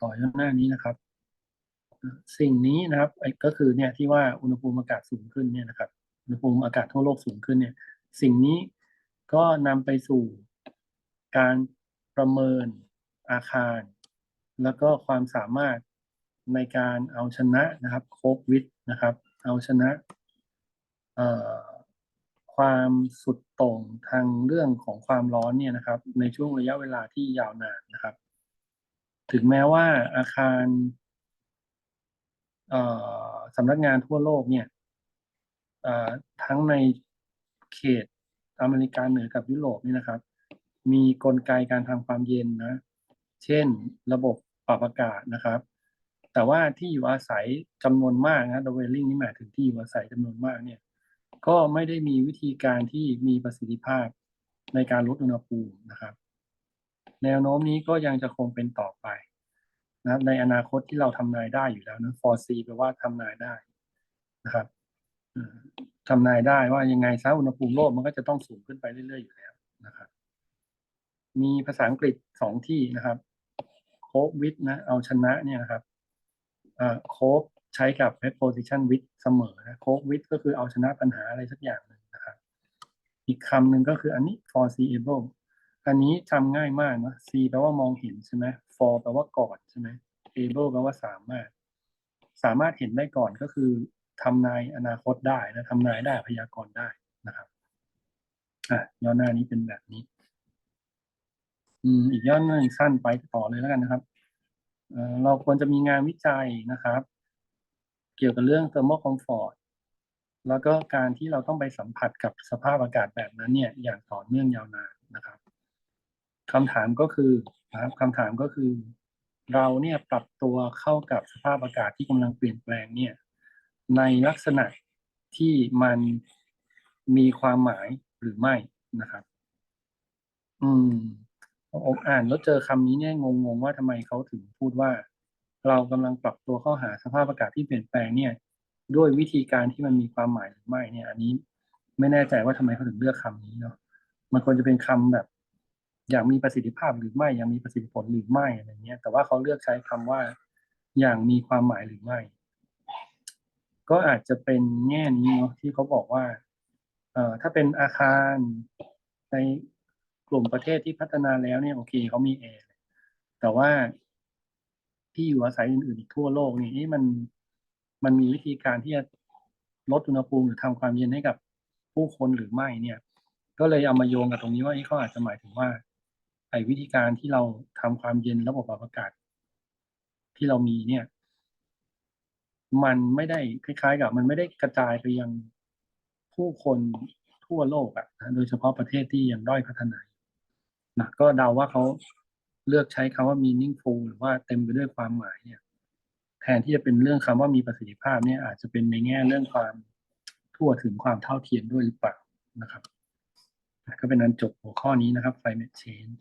ต่อยอดหน้านี้นะครับ สิ่งนี้นะครับก็คือเนี่ยที่ว่าอุณหภูมิอากาศสูงขึ้นเนี่ยนะครับอุณหภูมิอากาศทั่วโลกสูงขึ้นเนี่ย สิ่งนี้ก็นำไปสู่การประเมินอาคาร แล้วก็ความสามารถในการเอาชนะนะครับโคบวิดนะครับ เอาชนะความสุดโต่งทางเรื่องของความร้อนเนี่ยนะครับ ในช่วงระยะเวลาที่ยาวนานนะครับ ถึงแม้ว่าอาคารสำนักงานทั่วโลกเนี่ยทั้งในเขตอเมริกาเหนือกับยุโรปนี่นะครับ มีกลไกการทำความเย็นนะ เช่นระบบปรับอากาศนะครับ แต่ว่าที่อยู่อาศัยจำนวนมากนะ dwelling นี่หมายถึงที่อยู่อาศัยจำนวนมากเนี่ย ก็ไม่ได้มีวิธีการที่มีประสิทธิภาพในการลดอุณหภูมินะครับ แนวโน้มนี้ก็ยังจะคงเป็นต่อไปนะครับในอนาคตที่เราทำนายได้อยู่แล้วนะ foresee แปลว่าทำนายได้นะครับทำนายได้ว่ายังไงซะอุณหภูมิโลกมันก็จะต้องสูงขึ้นไปเรื่อยๆอยู่แล้วนะครับ มีภาษาอังกฤษสองที่นะครับโคบวิดนะเอาชนะเนี่ยนะครับโคบใช้กับ preposition with เสมอนะโคบวิดก็คือเอาชนะปัญหาอะไรสักอย่างหนึ่งนะครับ อีกคำหนึ่งก็คืออันนี้ foreseeable อันนี้จำง่ายมากนะ C แปลว่ามองเห็นใช่ไหม for แปลว่าก่อนใช่ไหม able แปลว่าสามารถ สามารถเห็นได้ก่อนก็คือทำนายอนาคตได้นะทำนายได้พยากรณ์ได้นะครับอะย้อนหน้านี้เป็นแบบนี้ อืมอีกย้อนหนึ่งสั้นไปต่อเลยแล้วกันนะครับเอ่อเราควรจะมีงานวิจัยนะครับ เกี่ยวกับเรื่อง thermal comfort แล้วก็การที่เราต้องไปสัมผัสกับสภาพอากาศแบบนั้นเนี่ย อย่างต่อเนื่องยาวนานนะครับ คำถามก็คือนะครับคำถามก็คือ เราเนี่ยปรับตัวเข้ากับสภาพอากาศที่กำลังเปลี่ยนแปลงเนี่ย ในลักษณะที่มันมีความหมายหรือไม่นะครับ อืมผมอ่านแล้วเจอคำนี้เนี่ยงงๆว่าทำไมเขาถึงพูดว่า เรากำลังปรับตัวเข้าหาสภาพอากาศที่เปลี่ยนแปลงเนี่ย ด้วยวิธีการที่มันมีความหมายหรือไม่เนี่ย อันนี้ไม่แน่ใจว่าทำไมเขาถึงเลือกคำนี้เนาะมันควรจะเป็นคำแบบ อย่างมีประสิทธิภาพหรือไม่อย่างมีประสิทธิผลหรือไม่อะไรเงี้ย แต่ว่าเขาเลือกใช้คำว่าอย่างมีความหมายหรือไม่ ก็อาจจะเป็นแง่นี้เนาะที่เขาบอกว่า เอ่อถ้าเป็นอาคารในกลุ่มประเทศที่พัฒนาแล้วเนี่ยโอเคเขามีแอร์แต่ว่าที่อยู่อาศัยอื่นๆทั่วโลกนี่มันมันมีวิธีการที่จะลดอุณหภูมิหรือทำความเย็นให้กับผู้คนหรือไม่เนี่ย ก็เลยเอามาโยงกับตรงนี้ว่าเอ๊ะเขาอาจจะหมายถึงว่า วิธีการที่เราทำความเย็นระบบปรับอากาศ ที่เรามีเนี่ย มันไม่ได้คล้าย ๆ กับ มันไม่ได้กระจายไปยังผู้คนทั่วโลกอะนะโดยเฉพาะประเทศที่ยังด้อยพัฒนานะก็เดาว่าเขาเลือกใช้คำว่า meaningful หรือว่าเต็มไปด้วยความหมายเนี่ย แทนที่จะเป็นเรื่องคำว่ามีประสิทธิภาพเนี่ย อาจจะเป็นในแง่เรื่องความทั่วถึงความเท่าเทียมด้วยหรือเปล่านะครับ ก็เป็นอันจบหัวข้อนี้นะครับ climate change